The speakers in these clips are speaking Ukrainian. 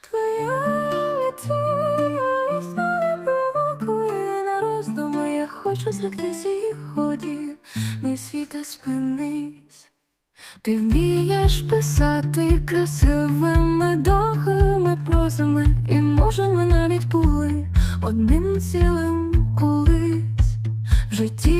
Твоя твоя історія провокує на роздуми, я хочу зректися і ході, мій світа спинись. Ти вмієш писати красивими довгими прозами, і може ми навіть були одним цілим колись. В житті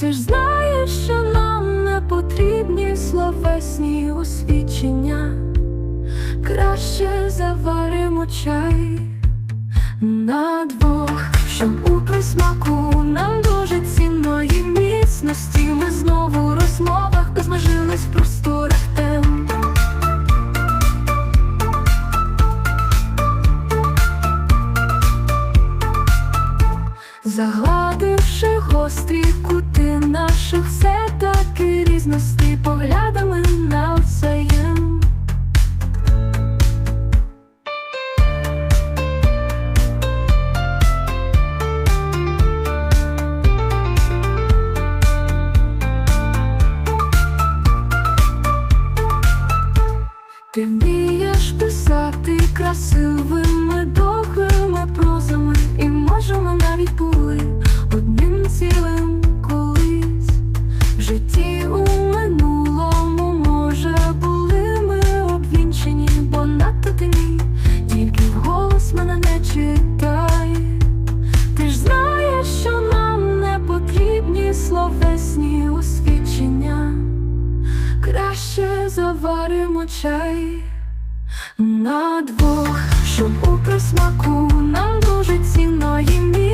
Ти ж знаєш, що нам не потрібні словесні освічення. Краще заваримо чай на двох, щоб у присмаку нам Загладивши гострі кути наших все таки різності поглядами навзаєм. Ти вмієш писати красивими довгими словесні освічення. Краще заваримо чай на двох, щоб у присмаку нам дуже цінної знову